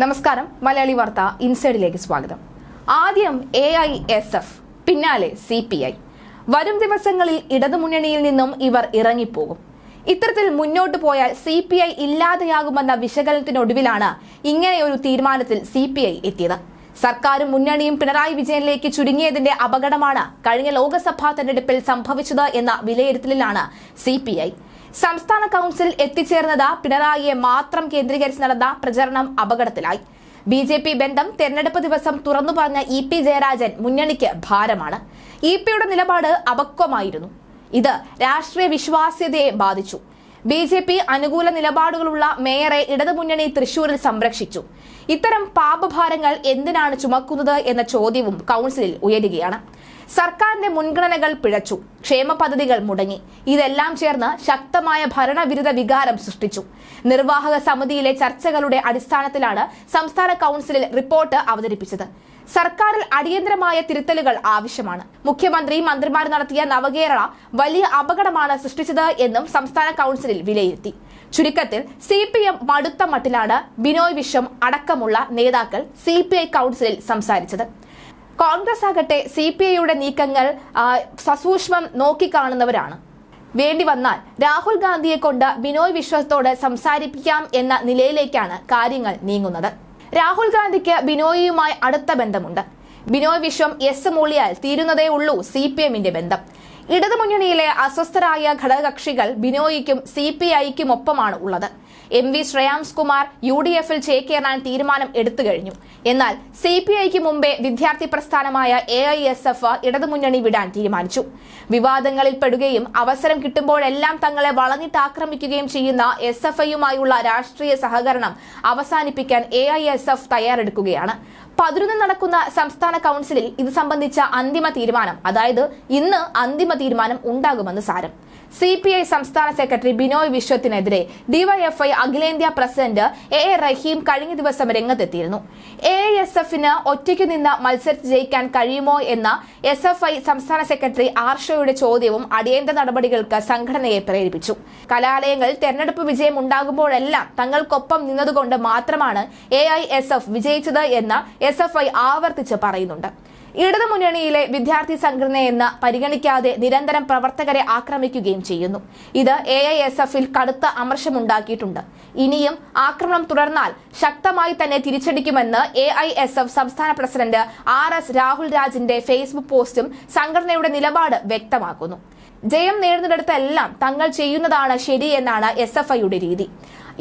നമസ്കാരം മലയാളി വാർത്ത ഇൻസൈഡിലേക്ക് സ്വാഗതം. ആദ്യം എ ഐ എസ് എഫ് പിന്നാലെ സി പി ഐ വരും ദിവസങ്ങളിൽ ഇടതുമുന്നണിയിൽ നിന്നും ഇവർ ഇറങ്ങിപ്പോകും. ഇത്തരത്തിൽ മുന്നോട്ട് പോയാൽ സി പി ഐ ഇല്ലാതെയാകുമെന്ന വിശകലനത്തിനൊടുവിലാണ് ഇങ്ങനെയൊരു തീരുമാനത്തിൽ സി പി ഐ എത്തിയത്. സർക്കാരും മുന്നണിയും പിണറായി വിജയനിലേക്ക് ചുരുങ്ങിയതിന്റെ അപകടമാണ് കഴിഞ്ഞ ലോക്സഭാ തെരഞ്ഞെടുപ്പിൽ സംഭവിച്ചത് എന്ന വിലയിരുത്തലിലാണ് സി പി ഐ സംസ്ഥാന കൗൺസിൽ എത്തിച്ചേർന്നത് പിണറായിയെ മാത്രം കേന്ദ്രീകരിച്ച് നടന്ന പ്രചരണം അപകടത്തിലായി. ബി ജെ പി ബന്ധം തെരഞ്ഞെടുപ്പ് ദിവസം തുറന്നു പറഞ്ഞ ഇ പി ജയരാജൻ മുന്നണിക്ക് ഭാരമാണ്. ഇ പിയുടെ നിലപാട് അപക്വമായിരുന്നു. ഇത് രാഷ്ട്രീയ വിശ്വാസ്യതയെ ബാധിച്ചു. ബി ജെ പി അനുകൂല നിലപാടുകളുള്ള മേയറെ ഇടതുമുന്നണി തൃശൂരിൽ സംരക്ഷിച്ചു. ഇത്തരം പാപഭാരങ്ങൾ എന്തിനാണ് ചുമക്കുന്നത് എന്ന ചോദ്യവും കൗൺസിലിൽ ഉയരുകയാണ്. സർക്കാരിന്റെ മുൻഗണനകൾ പിഴച്ചു. ക്ഷേമ പദ്ധതികൾ മുടങ്ങി. ഇതെല്ലാം ചേർന്ന് ശക്തമായ ഭരണവിരുദ്ധ വികാരം സൃഷ്ടിച്ചു. നിർവാഹക സമിതിയിലെ ചർച്ചകളുടെ അടിസ്ഥാനത്തിലാണ് സംസ്ഥാന കൗൺസിലിൽ റിപ്പോർട്ട് അവതരിപ്പിച്ചത്. സർക്കാരിൽ അടിയന്തരമായ തിരുത്തലുകൾ ആവശ്യമാണ്. മുഖ്യമന്ത്രി മന്ത്രിമാർ നടത്തിയ നവകേരള വലിയ അപകടമാണ് സൃഷ്ടിച്ചത് എന്നും സംസ്ഥാന കൗൺസിലിൽ വിലയിരുത്തി. ചുരുക്കത്തിൽ സി പി എം മടുത്ത മട്ടിലാണ് ബിനോയ് വിശ്വം അടക്കമുള്ള നേതാക്കൾ സി പി ഐ കൗൺസിലിൽ സംസാരിച്ചത്. കോൺഗ്രസ് ആകട്ടെ സി പി ഐയുടെ നീക്കങ്ങൾ സസൂക്ഷ്മം നോക്കിക്കാണുന്നവരാണ്. വേണ്ടി വന്നാൽ രാഹുൽ ഗാന്ധിയെ കൊണ്ട് ബിനോയ് വിശ്വത്തോട് സംസാരിപ്പിക്കാം എന്ന നിലയിലേക്കാണ് കാര്യങ്ങൾ നീങ്ങുന്നത്. രാഹുൽ ഗാന്ധിക്ക് ബിനോയിയുമായി അടുത്ത ബന്ധമുണ്ട്. ബിനോയ് വിശ്വം എസ് മൂളിയാൽ തീരുന്നതേ ഉള്ളൂ സി പി എമ്മിന്റെ ബന്ധം. ഇടതുമുന്നണിയിലെ അസ്വസ്ഥരായ ഘടകകക്ഷികൾ ബിനോയിക്കും സി പി ഐക്കും ഒപ്പമാണ് ഉള്ളത്. M V Shreyams Kumar U D എഫിൽ ചേക്കേറാൻ തീരുമാനം എടുത്തു കഴിഞ്ഞു. എന്നാൽ സി പി ഐക്ക് മുമ്പേ വിദ്യാർത്ഥി പ്രസ്ഥാനമായ എ ഐ എസ് എഫ് ഇടതുമുന്നണി വിടാൻ തീരുമാനിച്ചു. വിവാദങ്ങളിൽ പെടുകയും അവസരം കിട്ടുമ്പോഴെല്ലാം തങ്ങളെ വളഞ്ഞിട്ട് ആക്രമിക്കുകയും ചെയ്യുന്ന എസ് എഫ് ഐയുമായുള്ള രാഷ്ട്രീയ സഹകരണം അവസാനിപ്പിക്കാൻ എ ഐ എസ് എഫ് തയ്യാറെടുക്കുകയാണ്. പതിനൊന്ന് നടക്കുന്ന സംസ്ഥാന കൗൺസിലിൽ ഇത് സംബന്ധിച്ച അന്തിമ തീരുമാനം അതായത് ഇന്ന് അന്തിമ തീരുമാനം ഉണ്ടാകുമെന്ന് സാരം. സി പി ഐ സംസ്ഥാന സെക്രട്ടറി ബിനോയ് വിശ്വത്തിനെതിരെ ഡിവൈഎഫ്ഐ അഖിലേന്ത്യാ പ്രസിഡന്റ് എ എ റഹീം കഴിഞ്ഞ ദിവസം രംഗത്തെത്തിയിരുന്നു. എ എസ് എഫിന് ഒറ്റയ്ക്ക് നിന്ന് മത്സരിച്ച് ജയിക്കാൻ കഴിയുമോ എന്ന എസ് എഫ് ഐ സംസ്ഥാന സെക്രട്ടറി ആർഷോയുടെ ചോദ്യവും അടിയന്തര നടപടികൾക്ക് സംഘടനയെ പ്രേരിപ്പിച്ചു. കലാലയങ്ങൾ തെരഞ്ഞെടുപ്പ് വിജയം ഉണ്ടാകുമ്പോഴെല്ലാം തങ്ങൾക്കൊപ്പം നിന്നതുകൊണ്ട് മാത്രമാണ് എ ഐ എസ് എഫ് വിജയിച്ചത് എന്ന് എസ് എഫ് ഐ ആവർത്തിച്ച് പറയുന്നുണ്ട്. ഇടതുമുന്നണിയിലെ വിദ്യാർത്ഥി സംഘടനയെന്ന് പരിഗണിക്കാതെ നിരന്തരം പ്രവർത്തകരെ ആക്രമിക്കുകയും ചെയ്യുന്നു. ഇത് എ ഐ എസ് എഫിൽ കടുത്ത അമർഷമുണ്ടാക്കിയിട്ടുണ്ട്. ഇനിയും ആക്രമണം തുടർന്നാൽ ശക്തമായി തന്നെ തിരിച്ചടിക്കുമെന്ന് എ ഐ എസ് എഫ് സംസ്ഥാന പ്രസിഡന്റ് ആർ എസ് രാഹുൽ രാജിന്റെ ഫേസ്ബുക്ക് പോസ്റ്റും സംഘടനയുടെ നിലപാട് വ്യക്തമാക്കുന്നു. ജയം നേടുന്നിടത്തെല്ലാം തങ്ങൾ ചെയ്യുന്നതാണ് ശരിയെന്നാണ് എസ് എഫ് ഐയുടെ രീതി.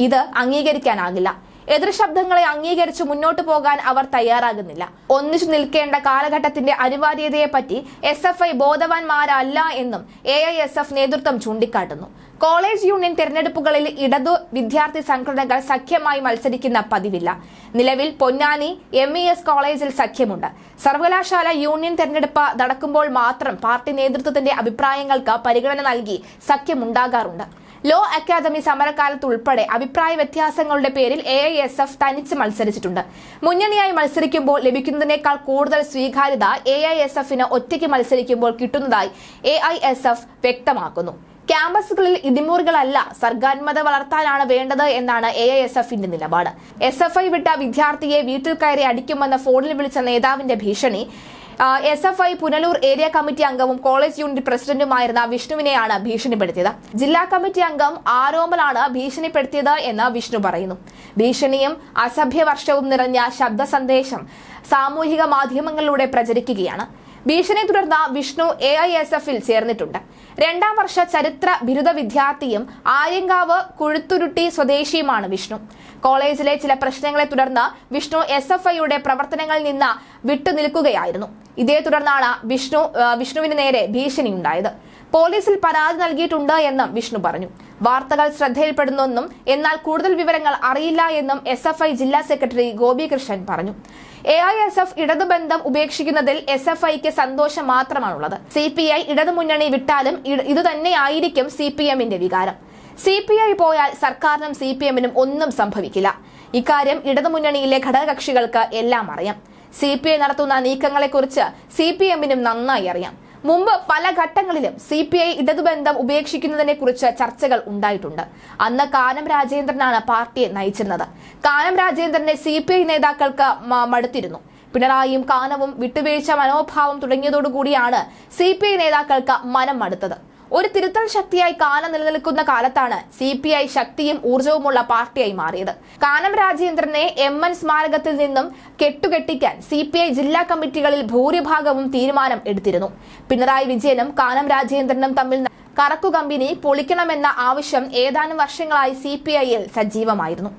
ഇത് അംഗീകരിക്കാനാകില്ല. എതിർ ശബ്ദങ്ങളെ അംഗീകരിച്ച് മുന്നോട്ടു പോകാൻ അവർ തയ്യാറാകുന്നില്ല. ഒന്നിച്ചു നിൽക്കേണ്ട കാലഘട്ടത്തിന്റെ അനിവാര്യതയെപ്പറ്റി എസ് എഫ് ഐ ബോധവാന്മാരല്ല എന്നും എ ഐ എസ് എഫ് നേതൃത്വം ചൂണ്ടിക്കാട്ടുന്നു. കോളേജ് യൂണിയൻ തെരഞ്ഞെടുപ്പുകളിൽ ഇടതു വിദ്യാർത്ഥി സംഘടനകൾ സഖ്യമായി മത്സരിക്കുന്ന പതിവില്ല. നിലവിൽ പൊന്നാനി എം ഇ എസ് കോളേജിൽ സഖ്യമുണ്ട്. സർവകലാശാല യൂണിയൻ തെരഞ്ഞെടുപ്പ് നടക്കുമ്പോൾ മാത്രം പാർട്ടി നേതൃത്വത്തിന്റെ അഭിപ്രായങ്ങൾക്ക് പരിഗണന നൽകി സഖ്യമുണ്ടാകാറുണ്ട്. ലോ അക്കാദമി സമരകാലത്ത് ഉൾപ്പെടെ അഭിപ്രായ വ്യത്യാസങ്ങളുടെ പേരിൽ എ ഐ എസ് എഫ് തനിച്ച് മത്സരിച്ചിട്ടുണ്ട്. മുന്നണിയായി മത്സരിക്കുമ്പോൾ ലഭിക്കുന്നതിനേക്കാൾ കൂടുതൽ സ്വീകാര്യത എ ഐ എസ് എഫിന് ഒറ്റയ്ക്ക് മത്സരിക്കുമ്പോൾ കിട്ടുന്നതായി എ ഐ എസ് എഫ് വ്യക്തമാക്കുന്നു. ക്യാമ്പസുകളിൽ ഇടിമുറികളല്ല സർഗാത്മത വളർത്താനാണ് വേണ്ടത് എന്നാണ് എ ഐ എസ് എഫിന്റെ നിലപാട്. എസ് എഫ് ഐ വിട്ട വിദ്യാർത്ഥിയെ വീട്ടിൽ കയറി അടിക്കുമെന്ന ഫോണിൽ വിളിച്ച നേതാവിന്റെ ഭീഷണി S F I Punalur area committee അംഗവും കോളേജ് യൂണിറ്റ് പ്രസിഡന്റുമായിരുന്ന വിഷ്ണുവിനെയാണ് ഭീഷണിപ്പെടുത്തിയത്. ജില്ലാ കമ്മിറ്റി അംഗം ആരോമലാണ് ഭീഷണിപ്പെടുത്തിയത് എന്ന് വിഷ്ണു പറയുന്നു. ഭീഷണിയും അസഭ്യവർഷവും നിറഞ്ഞ ശബ്ദ സന്ദേശം സാമൂഹിക മാധ്യമങ്ങളിലൂടെ പ്രചരിക്കുകയാണ്. ഭീഷണി തുടർന്ന് വിഷ്ണു എ ഐ എസ് എഫിൽ ചേർന്നിട്ടുണ്ട്. രണ്ടാം വർഷ ചരിത്ര ബിരുദ വിദ്യാർത്ഥിയും ആര്യങ്കാവ് കുഴുത്തുരുട്ടി സ്വദേശിയുമാണ് വിഷ്ണു. കോളേജിലെ ചില പ്രശ്നങ്ങളെ തുടർന്ന് വിഷ്ണു എസ് എഫ് ഐയുടെ പ്രവർത്തനങ്ങളിൽ നിന്ന് വിട്ടുനിൽക്കുകയായിരുന്നു. ഇതേ തുടർന്നാണ് വിഷ്ണു വിഷ്ണുവിന് നേരെ ഭീഷണി ഉണ്ടായത് പോലീസിൽ പരാതി നൽകിയിട്ടുണ്ട് എന്നും വിഷ്ണു പറഞ്ഞു. വാർത്തകൾ ശ്രദ്ധയിൽപ്പെടുന്നെന്നും എന്നാൽ കൂടുതൽ വിവരങ്ങൾ അറിയില്ല എന്നും എസ് എഫ് ഐ ജില്ലാ സെക്രട്ടറി ഗോപികൃഷ്ണൻ പറഞ്ഞു. എ ഐ എസ് എഫ് ഇടതുബന്ധം ഉപേക്ഷിക്കുന്നതിൽ എസ് എഫ് ഐക്ക് സന്തോഷം മാത്രമാണുള്ളത്. സി പി ഐ ഇടതുമുന്നണി വിട്ടാലും ഇതുതന്നെയായിരിക്കും സി പി എമ്മിന്റെ വികാരം. സി പി ഐ പോയാൽ സർക്കാരിനും സി പി എമ്മിനും ഒന്നും സംഭവിക്കില്ല. ഇക്കാര്യം ഇടതുമുന്നണിയിലെ ഘടകകക്ഷികൾക്ക് എല്ലാം അറിയാം. സി പി ഐ നടത്തുന്ന നീക്കങ്ങളെക്കുറിച്ച് സി പി എമ്മിനും നന്നായി അറിയാം. മുമ്പ് പല ഘട്ടങ്ങളിലും സി പി ഐ ഇടതുബന്ധം ഉപേക്ഷിക്കുന്നതിനെ കുറിച്ച് ചർച്ചകൾ ഉണ്ടായിട്ടുണ്ട്. അന്ന് കാനം രാജേന്ദ്രനാണ് പാർട്ടിയെ നയിച്ചിരുന്നത്. കാനം രാജേന്ദ്രനെ സി പി ഐ നേതാക്കൾക്ക് മടുത്തിരുന്നു. പിണറായിയും കാനവും വിട്ടുവീഴ്ച മനോഭാവം തുടങ്ങിയതോടുകൂടിയാണ് സി പി ഐ നേതാക്കൾക്ക് മനം മടുത്തത് ഒരു തിരുത്തൽ ശക്തിയായി കാനം നിലനിൽക്കുന്ന കാലത്താണ് സി പി ഐ ശക്തിയും ഊർജവുമുള്ള പാർട്ടിയായി മാറിയത്. കാനം രാജേന്ദ്രനെ എം എൻ സ്മാരകത്തിൽ നിന്നും കെട്ടുകെട്ടിക്കാൻ സി പി ഐ ജില്ലാ കമ്മിറ്റികളിൽ ഭൂരിഭാഗവും തീരുമാനം എടുത്തിരുന്നു. പിണറായി വിജയനും കാനം രാജേന്ദ്രനും തമ്മിൽ കറക്കു കമ്പനി പൊളിക്കണമെന്ന ആവശ്യം ഏതാനും വർഷങ്ങളായി സി പി ഐയിൽ സജീവമായിരുന്നു.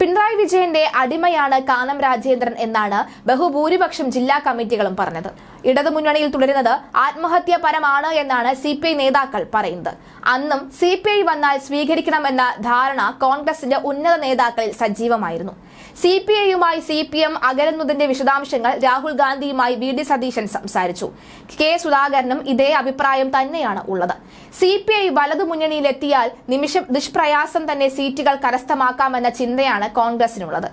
പിണറായി വിജയന്റെ അടിമയാണ് കാനം രാജേന്ദ്രൻ എന്നാണ് ബഹുഭൂരിപക്ഷം ജില്ലാ കമ്മിറ്റികളും പറഞ്ഞത്. ഇടതുമുന്നണിയിൽ തുടരുന്നത് ആത്മഹത്യാപരമാണ് എന്നാണ് സി പി ഐ നേതാക്കൾ പറയുന്നത്. അന്നും സി പി ഐ വന്നാൽ സ്വീകരിക്കണമെന്ന ധാരണ കോൺഗ്രസിന്റെ ഉന്നത നേതാക്കളിൽ സജീവമായിരുന്നു. സി പി ഐയുമായി സി പി എം അകലുന്നതിന്റെ വിശദാംശങ്ങൾ രാഹുൽ ഗാന്ധിയുമായി വി ഡി സതീശൻ സംസാരിച്ചു. കെ സുധാകരനും ഇതേ അഭിപ്രായം തന്നെയാണ് ഉള്ളത്. സി പി ഐ വലതു മുന്നണിയിലെത്തിയാൽ നിമിഷം നിഷ്പ്രയാസം തന്നെ സീറ്റുകൾ കരസ്ഥമാക്കാമെന്ന ചിന്തയാണ് കോൺഗ്രസിനുള്ളത്.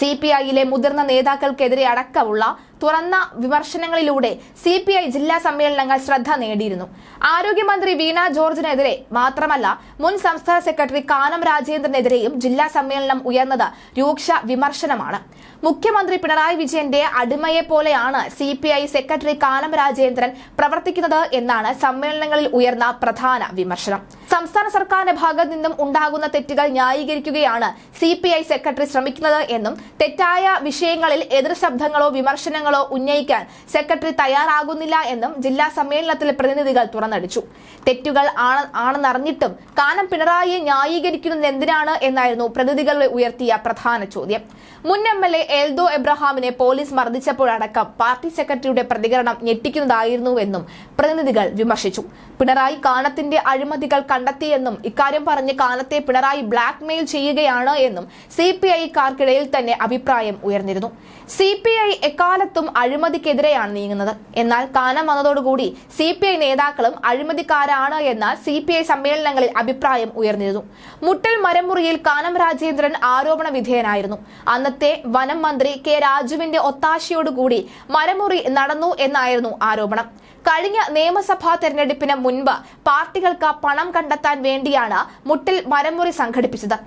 സി പി ഐയിലെ മുതിർന്ന നേതാക്കൾക്കെതിരെ അടക്കമുള്ള തുറന്ന വിമർശനങ്ങളിലൂടെ സി പി ഐ ജില്ലാ സമ്മേളനങ്ങൾ ശ്രദ്ധ നേടിയിരുന്നു. ആരോഗ്യമന്ത്രി വീണ ജോർജിനെതിരെ മാത്രമല്ല മുൻ സംസ്ഥാന സെക്രട്ടറി കാനം രാജേന്ദ്രനെതിരെയും ജില്ലാ സമ്മേളനം ഉയർന്നത് രൂക്ഷ വിമർശനമാണ്. മുഖ്യമന്ത്രി പിണറായി വിജയന്റെ അടിമയെ പോലെയാണ് C P I secretary Kanam Rajendran പ്രവർത്തിക്കുന്നത് എന്നാണ് സമ്മേളനങ്ങളിൽ ഉയർന്ന പ്രധാന വിമർശനം. സംസ്ഥാന സർക്കാരിന്റെ ഭാഗത്ത് നിന്നും ഉണ്ടാകുന്ന തെറ്റുകൾ ന്യായീകരിക്കുകയാണ് സി സെക്രട്ടറി ശ്രമിക്കുന്നത് എന്നും തെറ്റായ വിഷയങ്ങളിൽ എതിർ ശബ്ദങ്ങളോ വിമർശനങ്ങളോ ഉന്നയിക്കാൻ സെക്രട്ടറി തയ്യാറാകുന്നില്ല എന്നും ജില്ലാ സമ്മേളനത്തിലെ പ്രതിനിധികൾ തുറന്നടിച്ചു. തെറ്റുകൾ ആണ് ആണെന്നറിഞ്ഞിട്ടും കാനം പിണറായിയെ ന്യായീകരിക്കുന്നത് എന്തിനാണ് എന്നായിരുന്നു പ്രതിനിധികൾ ഉയർത്തിയ പ്രധാന ചോദ്യം. മുൻ എം എൽ എ എൽദോ എബ്രഹാമിനെ പോലീസ് മർദ്ദിച്ചപ്പോഴടക്കം പാർട്ടി സെക്രട്ടറിയുടെ പ്രതികരണം ഞെട്ടിക്കുന്നതായിരുന്നുവെന്നും പ്രതിനിധികൾ വിമർശിച്ചു. പിണറായി കാനത്തിന്റെ അഴിമതികൾ കണ്ടെത്തിയെന്നും ഇക്കാര്യം പറഞ്ഞ് കാനത്തെ പിണറായി ബ്ലാക്ക് മെയിൽ ചെയ്യുകയാണ് എന്നും സി പി ഐക്കാർക്കിടയിൽ തന്നെ അഭിപ്രായം ഉയർന്നിരുന്നു. സി പി ഐ എക്കാലത്തും അഴിമതിക്കെതിരെയാണ് നീങ്ങുന്നത്. എന്നാൽ കാനം വന്നതോടുകൂടി സി പി ഐ നേതാക്കളും അഴിമതിക്കാരാണ് എന്ന സി പി ഐ സമ്മേളനങ്ങളിൽ അഭിപ്രായം ഉയർന്നിരുന്നു. മുട്ടൽ മരമുറിയിൽ കാനം രാജേന്ദ്രൻ ആരോപണ വിധേയനായിരുന്നു. അന്നത്തെ വനം മന്ത്രി കെ രാജുവിന്റെ ഒത്താശയോടുകൂടി മരമുറി നടന്നു എന്നായിരുന്നു ആരോപണം. കഴിഞ്ഞ നിയമസഭാ തെരഞ്ഞെടുപ്പിന് മുൻപ് പാർട്ടികൾക്ക് പണം കണ്ടെത്താൻ വേണ്ടിയാണ് മുട്ടിൽ മരമുറി സംഘടിപ്പിച്ചത്.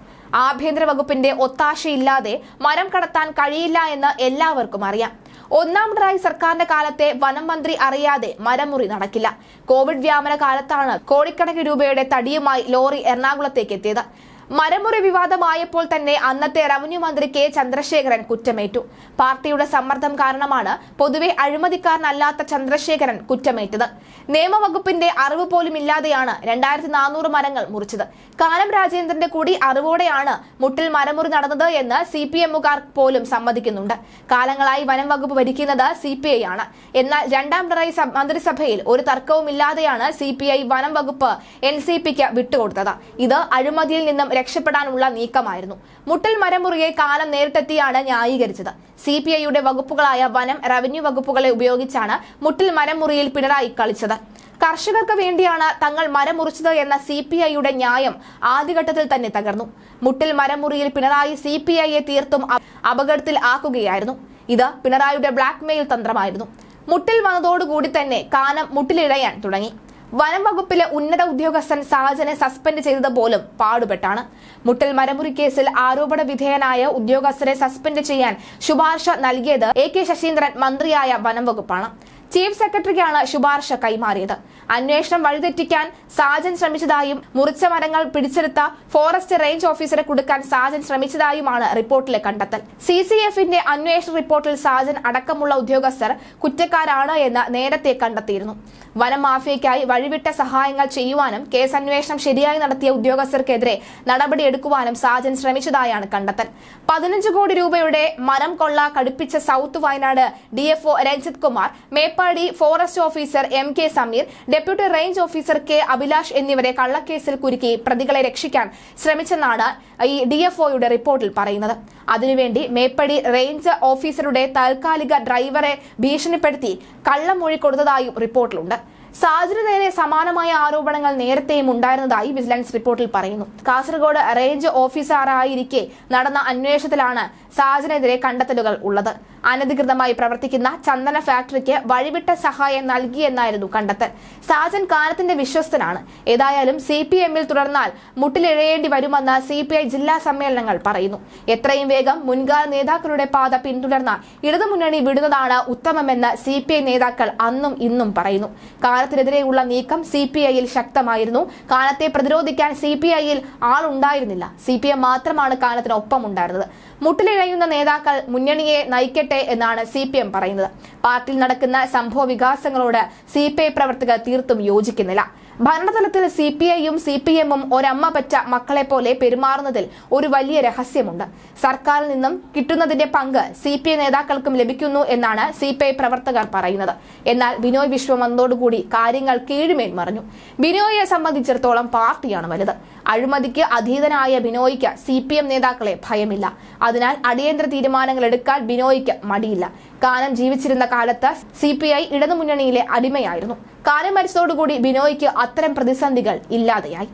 ആഭ്യന്തര വകുപ്പിന്റെ ഒത്താശയില്ലാതെ മരം കടത്താൻ കഴിയില്ല എന്ന് എല്ലാവർക്കും അറിയാം. ഒന്നാം പിണറായി സർക്കാരിന്റെ കാലത്തെ വനം മന്ത്രി അറിയാതെ മരമുറി നടക്കില്ല. കോവിഡ് വ്യാപന കാലത്താണ് കോടിക്കണക്കിന് രൂപയുടെ തടിയുമായി ലോറി എറണാകുളത്തേക്ക് എത്തിയത്. മരമുറി വിവാദമായപ്പോൾ തന്നെ അന്നത്തെ റവന്യൂ മന്ത്രി കെ ചന്ദ്രശേഖരൻ കുറ്റമേറ്റു. പാർട്ടിയുടെ സമ്മർദ്ദം കാരണമാണ് പൊതുവെ അഴിമതിക്കാരനല്ലാത്ത ചന്ദ്രശേഖരൻ കുറ്റമേറ്റത്. നിയമവകുപ്പിന്റെ അറിവ് പോലും ഇല്ലാതെയാണ് രണ്ടായിരത്തി നാനൂറ് മരങ്ങൾ മുറിച്ചത്. കാനം രാജേന്ദ്രന്റെ കൂടി അറിവോടെയാണ് മുട്ടിൽ മരമുറി നടന്നത് എന്ന് സി പി എമ്മുകാർ പോലും സമ്മതിക്കുന്നുണ്ട്. കാലങ്ങളായി വനം വകുപ്പ് ഭരിക്കുന്നത് സി പി ഐ ആണ്. എന്നാൽ രണ്ടാം പിണറായി സഭ- മന്ത്രിസഭയിൽ ഒരു തർക്കവും ഇല്ലാതെയാണ് സി പി ഐ വനം വകുപ്പ് എൻ സി പിക്ക് വിട്ടുകൊടുത്തത്. ഇത് അഴിമതിയിൽ നിന്നും രക്ഷപ്പെടാനുള്ള നീക്കമായിരുന്നു. മുട്ടൽ മരമുറിയെ കാലം നേരിട്ടെത്തിയാണ് ന്യായീകരിച്ചത്. സി പി ഐയുടെ വകുപ്പുകളായ വനം റവന്യൂ വകുപ്പുകളെ ഉപയോഗിച്ചാണ് മുട്ടിൽ മരമുറിയിൽ പിണറായി കളിച്ചത്. കർഷകർക്ക് വേണ്ടിയാണ് തങ്ങൾ മരം മുറിച്ചത് എന്ന സി പി ഐയുടെ ന്യായം ആദ്യഘട്ടത്തിൽ തന്നെ തകർന്നു. മുട്ടിൽ മരമുറിയിൽ പിണറായി സി പി ഐയെ തീർത്തും അപ- അപകടത്തിൽ ആക്കുകയായിരുന്നു. ഇത് പിണറായിയുടെ ബ്ലാക്ക്മെയിൽ തന്ത്രമായിരുന്നു. മുട്ടിൽ വന്നതോടുകൂടി തന്നെ കാനം മുട്ടിലിഴയാൻ തുടങ്ങി. വനം വകുപ്പിലെ ഉന്നത ഉദ്യോഗസ്ഥൻ സാജനെ സസ്പെൻഡ് ചെയ്തത് പോലും പാടുപെട്ടാണ്. മുട്ടൽ മരമുറി കേസിൽ ആരോപണ വിധേയനായ ഉദ്യോഗസ്ഥരെ സസ്പെൻഡ് ചെയ്യാൻ ശുപാർശ നൽകിയത് എ കെ ശശീന്ദ്രൻ മന്ത്രിയായ വനം വകുപ്പാണ്. ചീഫ് സെക്രട്ടറിക്കാണ് ശുപാർശ കൈമാറിയത്. അന്വേഷണം വഴിതെറ്റിക്കാൻ സാജൻ ശ്രമിച്ചതായും മുറിച്ച മരങ്ങൾ പിടിച്ചെടുത്ത ഫോറസ്റ്റ് റേഞ്ച് ഓഫീസറെ കൊടുക്കാൻ സാജൻ ശ്രമിച്ചതായുമാണ് റിപ്പോർട്ടിലെ കണ്ടെത്തൽ. സി സി എഫിന്റെ അന്വേഷണ റിപ്പോർട്ടിൽ സാജൻ അടക്കമുള്ള ഉദ്യോഗസ്ഥർ കുറ്റക്കാരാണ് എന്ന് നേരത്തെ കണ്ടെത്തിയിരുന്നു. വനം മാഫിയയ്ക്കായി വഴിവിട്ട സഹായങ്ങൾ ചെയ്യുവാനും കേസ് അന്വേഷണം ശരിയായി നടത്തിയ ഉദ്യോഗസ്ഥർക്കെതിരെ നടപടിയെടുക്കുവാനും സാജൻ ശ്രമിച്ചതായാണ് കണ്ടെത്തൽ. പതിനഞ്ച് കോടി രൂപയുടെ മരം കൊള്ള കടുപ്പിച്ച south Wayanad DFO Ranjith Kumar Meppadi forest officer M K Sameer deputy range officer K Abhilash എന്നിവരെ കള്ളക്കേസിൽ കുരുക്കി പ്രതികളെ രക്ഷിക്കാൻ ശ്രമിച്ചെന്നാണ് ഈ ഡിഎഫ്ഒയുടെ റിപ്പോർട്ടിൽ പറയുന്നത്. അതിനുവേണ്ടി മേപ്പടി റേഞ്ച് ഓഫീസറുടെ താൽക്കാലിക ഡ്രൈവറെ ഭീഷണിപ്പെടുത്തി കള്ളമൊഴി കൊടുത്തതായും റിപ്പോർട്ടിലുണ്ട്. സാജിന് നേരെ സമാനമായ ആരോപണങ്ങൾ നേരത്തെയും ഉണ്ടായിരുന്നതായി വിജിലൻസ് റിപ്പോർട്ടിൽ പറയുന്നു. കാസർഗോഡ് റേഞ്ച് ഓഫീസറായിരിക്കെ നടന്ന അന്വേഷണത്തിലാണ് സാജിനെതിരെ കണ്ടെത്തലുകൾ ഉള്ളത്. അനധികൃതമായി പ്രവർത്തിക്കുന്ന ചന്ദന ഫാക്ടറിക്ക് വഴിവിട്ട സഹായം നൽകിയെന്നായിരുന്നു കണ്ടെത്തൽ. സാജൻ കാനത്തിന്റെ വിശ്വസ്തനാണ്. ഏതായാലും സി പി എമ്മിൽ തുടർന്നാൽ മുട്ടിലിഴയേണ്ടി വരുമെന്ന് സി പി ഐ ജില്ലാ സമ്മേളനങ്ങൾ പറയുന്നു. എത്രയും വേഗം മുൻകാല നേതാക്കളുടെ പാത പിന്തുടർന്ന ഇടതുമുന്നണി വിടുന്നതാണ് ഉത്തമമെന്ന് സി പി ഐ നേതാക്കൾ അന്നും ഇന്നും പറയുന്നു. കാനത്തിനെതിരെയുള്ള നീക്കം സി പി ഐയിൽ ശക്തമായിരുന്നു. കാലത്തെ പ്രതിരോധിക്കാൻ സി പി ഐയിൽ ആളുണ്ടായിരുന്നില്ല. സി പി എം മാത്രമാണ് കാനത്തിനൊപ്പം ഉണ്ടായിരുന്നത്. മുട്ടിലിഴയുന്ന നേതാക്കൾ മുന്നണിയെ നയിക്കട്ടെ എന്നാണ് സി പി എം പറയുന്നത്. പാർട്ടിയിൽ നടക്കുന്ന സംഭവ വികാസങ്ങളോട് സി പി ഐ പ്രവർത്തകർ തീർത്തും യോജിക്കുന്നില്ല. ഭരണതലത്തിൽ സി പി ഐയും സി പി എമ്മും ഒരമ്മ പറ്റ മക്കളെ പോലെ പെരുമാറുന്നതിൽ ഒരു വലിയ രഹസ്യമുണ്ട്. സർക്കാരിൽ നിന്നും കിട്ടുന്നതിന്റെ പങ്ക് സി പി ഐ നേതാക്കൾക്കും ലഭിക്കുന്നു എന്നാണ് സി പി ഐ പ്രവർത്തകർ പറയുന്നത്. എന്നാൽ ബിനോയ് വിശ്വം വന്നതോടുകൂടി കാര്യങ്ങൾ കീഴ്മേൽ മറിഞ്ഞു. ബിനോയെ സംബന്ധിച്ചിടത്തോളം പാർട്ടിയാണ് വലുത്. അഴിമതിക്ക് അധീതനായ ബിനോയ്ക്ക് സി പി എം നേതാക്കളെ ഭയമില്ല. അതിനാൽ അടിയന്തര തീരുമാനങ്ങൾ എടുക്കാൻ ബിനോയ്ക്ക് മടിയില്ല. കാനം ജീവിച്ചിരുന്ന കാലത്ത് സി പി ഐ ഇടതുമുന്നണിയിലെ അടിമയായിരുന്നു. കാനം മരിച്ചതോടുകൂടി ബിനോയ്ക്ക് അത്തരം പ്രതിസന്ധികൾ ഇല്ലാതെയായി.